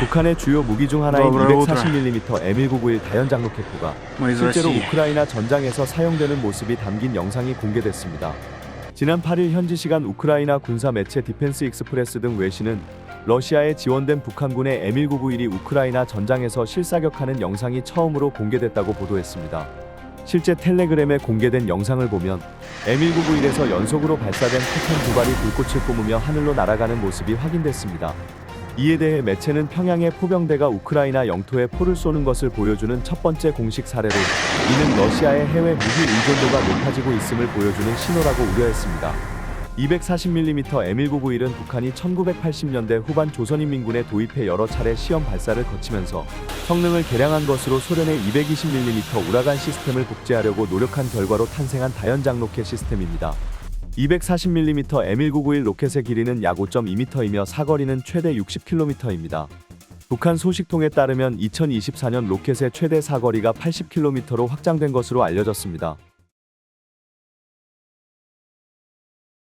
북한의 주요 무기 중 하나인 240mm M199 다연장 로켓포가 실제로 우크라이나 전장에서 사용되는 모습이 담긴 영상이 공개됐습니다. 지난 8일 현지 시간 우크라이나 군사 매체 디펜스 익스프레스 등 외신은 러시아에 지원된 북한군의 M1991이 우크라이나 전장에서 실사격하는 영상이 처음으로 공개됐다고 보도했습니다. 실제 텔레그램에 공개된 영상을 보면 M1991에서 연속으로 발사된 포탄 두 발이 불꽃을 뿜으며 하늘로 날아가는 모습이 확인됐습니다. 이에 대해 매체는 평양의 포병대가 우크라이나 영토에 포를 쏘는 것을 보여주는 첫 번째 공식 사례로 이는 러시아의 해외 무기 의존도가 높아지고 있음을 보여주는 신호라고 우려했습니다. 240mm M1991은 북한이 1980년대 후반 조선인민군에 도입해 여러 차례 시험 발사를 거치면서 성능을 개량한 것으로 소련의 220mm 우라간 시스템을 복제하려고 노력한 결과로 탄생한 다연장 로켓 시스템입니다. 240mm M1991 로켓의 길이는 약 5.2m이며 사거리는 최대 60km입니다. 북한 소식통에 따르면 2024년 로켓의 최대 사거리가 80km로 확장된 것으로 알려졌습니다.